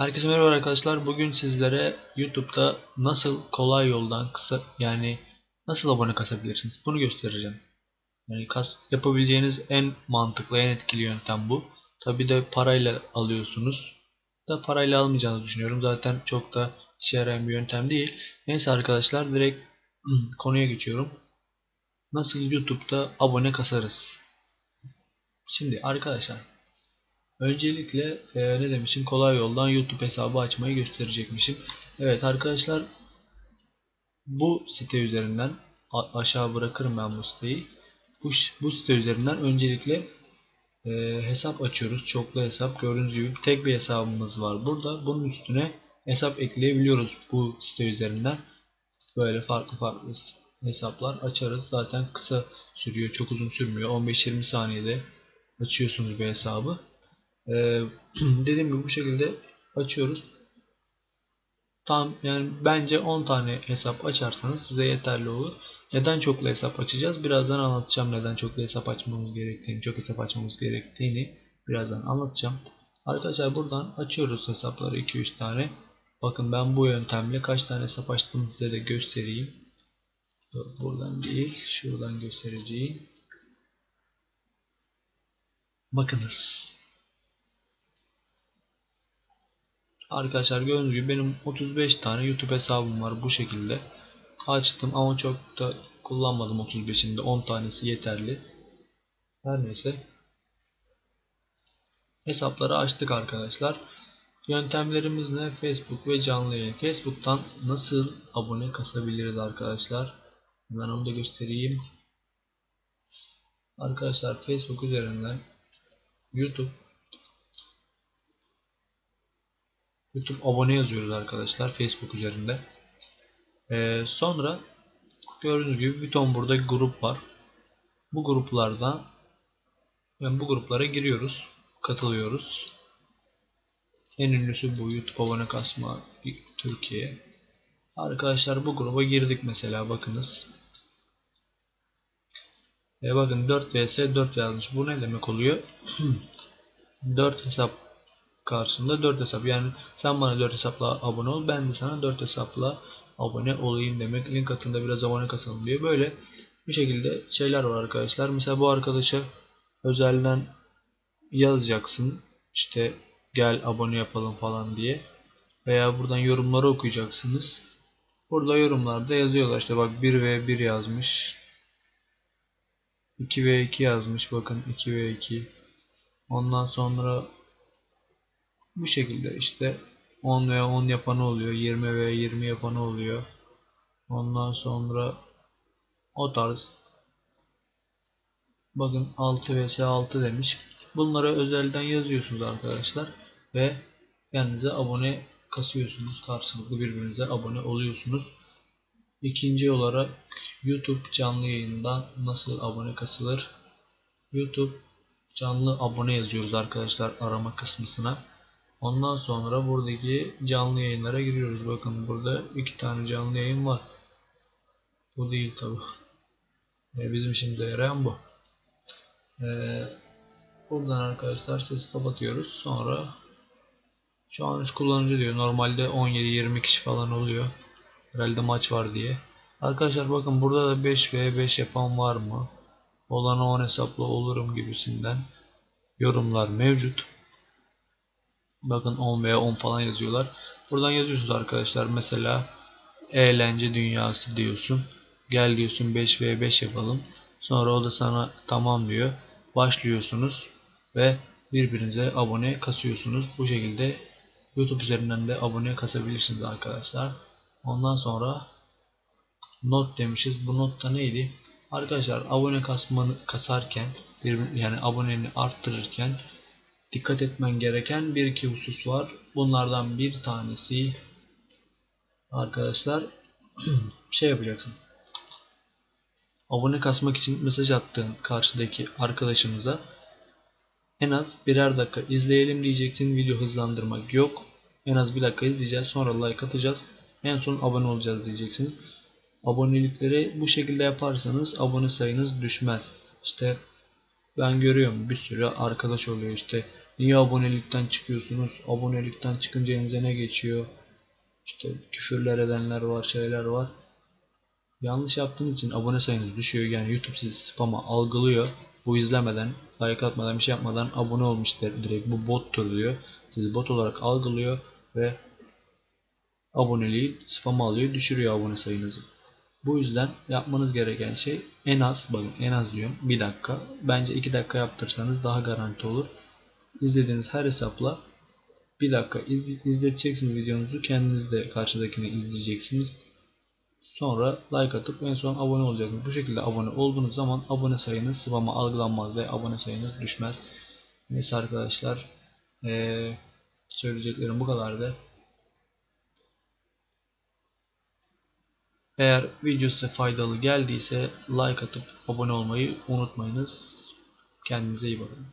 Herkese merhaba arkadaşlar. Bugün sizlere YouTube'da nasıl kolay yoldan kısa yani nasıl abone kasabilirsiniz bunu göstereceğim. Yani kas, yapabileceğiniz en mantıklı, en etkili yöntem bu. Tabi de parayla alıyorsunuz. Da parayla almayacağınızı düşünüyorum. Zaten çok da işe yarayan bir yöntem değil. Neyse arkadaşlar direkt konuya geçiyorum. Nasıl YouTube'da abone kasarız? Şimdi arkadaşlar Öncelikle e, ne demişim kolay yoldan YouTube hesabı açmayı gösterecekmişim. Evet arkadaşlar bu site üzerinden aşağı bırakırım ben bu siteyi. Bu, bu site üzerinden öncelikle e, hesap açıyoruz. Çoklu hesap. Gördüğünüz gibi tek bir hesabımız var burada. Bunun üstüne hesap ekleyebiliyoruz bu site üzerinden. Böyle farklı farklı hesaplar açarız. Zaten kısa sürüyor. Çok uzun sürmüyor. 15-20 saniyede açıyorsunuz bir hesabı. Ee, dediğim gibi bu şekilde açıyoruz. Tam yani bence 10 tane hesap açarsanız size yeterli olur. Neden çoklu hesap açacağız? Birazdan anlatacağım neden çoklu hesap açmamız gerektiğini, çok hesap açmamız gerektiğini birazdan anlatacağım. Arkadaşlar buradan açıyoruz hesapları 2-3 tane. Bakın ben bu yöntemle kaç tane hesap açtığımı size de göstereyim. Buradan değil, şuradan göstereceğim. Bakınız. Arkadaşlar gördüğünüz gibi benim 35 tane YouTube hesabım var bu şekilde. Açtım ama çok da kullanmadım 35'inde 10 tanesi yeterli. Her neyse. Hesapları açtık arkadaşlar. Yöntemlerimiz ne? Facebook ve canlı yayın. Facebook'tan nasıl abone kasabiliriz arkadaşlar? Ben onu da göstereyim. Arkadaşlar Facebook üzerinden YouTube YouTube abone yazıyoruz arkadaşlar Facebook üzerinde. Ee, sonra gördüğünüz gibi bir ton burada grup var. Bu gruplardan yani bu gruplara giriyoruz. Katılıyoruz. En ünlüsü bu YouTube abone kasma Türkiye. Arkadaşlar bu gruba girdik mesela bakınız. E bakın 4 vs 4 yazmış. Bu ne demek oluyor? 4 hesap karşısında 4 hesap. Yani sen bana 4 hesapla abone ol. Ben de sana 4 hesapla abone olayım demek. Link atında biraz abone kasalım diye. Böyle bir şekilde şeyler var arkadaşlar. Mesela bu arkadaşa özelden yazacaksın. İşte gel abone yapalım falan diye. Veya buradan yorumları okuyacaksınız. Burada yorumlarda yazıyorlar. İşte bak 1v1 yazmış. 2v2 yazmış. Bakın 2v2. Ondan sonra bu şekilde işte 10 veya 10 yapanı oluyor. 20 veya 20 yapanı oluyor. Ondan sonra o tarz bakın 6 vs 6 demiş. Bunlara özelden yazıyorsunuz arkadaşlar ve kendinize abone kasıyorsunuz. Karşılıklı birbirinize abone oluyorsunuz. İkinci olarak YouTube canlı yayından nasıl abone kasılır? YouTube canlı abone yazıyoruz arkadaşlar arama kısmına. Ondan sonra buradaki canlı yayınlara giriyoruz. Bakın burada iki tane canlı yayın var. Bu değil tabi. E, bizim şimdi yarayan bu. E, buradan arkadaşlar sesi kapatıyoruz. Sonra şu an üst kullanıcı diyor. Normalde 17-20 kişi falan oluyor. Herhalde maç var diye. Arkadaşlar bakın burada da 5v5 yapan var mı? Olanı 10 hesapla olurum gibisinden yorumlar mevcut. Bakın 10 veya 10 falan yazıyorlar. Buradan yazıyorsunuz arkadaşlar. Mesela eğlence dünyası diyorsun. Gel diyorsun 5 veya 5 yapalım. Sonra o da sana tamam diyor. Başlıyorsunuz ve birbirinize abone kasıyorsunuz. Bu şekilde YouTube üzerinden de abone kasabilirsiniz arkadaşlar. Ondan sonra not demişiz. Bu notta neydi? Arkadaşlar abone kasmanı kasarken yani aboneni arttırırken dikkat etmen gereken bir iki husus var. Bunlardan bir tanesi arkadaşlar şey yapacaksın. Abone kasmak için mesaj attığın karşıdaki arkadaşımıza en az birer dakika izleyelim diyeceksin. Video hızlandırmak yok. En az bir dakika izleyeceğiz. Sonra like atacağız. En son abone olacağız diyeceksin. Abonelikleri bu şekilde yaparsanız abone sayınız düşmez. İşte ben görüyorum bir sürü arkadaş oluyor işte Niye abonelikten çıkıyorsunuz? Abonelikten çıkınca elinize geçiyor? İşte küfürler edenler var, şeyler var. Yanlış yaptığınız için abone sayınız düşüyor. Yani YouTube sizi spam'a algılıyor. Bu izlemeden, like atmadan, bir şey yapmadan abone olmuş der- direkt. Bu bottur diyor. Sizi bot olarak algılıyor ve aboneliği spam'a alıyor, düşürüyor abone sayınızı. Bu yüzden yapmanız gereken şey en az, bakın en az diyorum 1 dakika. Bence 2 dakika yaptırsanız daha garanti olur. İzlediğiniz her hesapla 1 dakika iz, izleteceksiniz videonuzu. Kendiniz de karşıdakini izleyeceksiniz. Sonra like atıp en son abone olacaksınız. Bu şekilde abone olduğunuz zaman abone sayınız spam'a algılanmaz ve abone sayınız düşmez. Neyse arkadaşlar eee, söyleyeceklerim bu kadardı. Eğer video size faydalı geldiyse like atıp abone olmayı unutmayınız. Kendinize iyi bakın.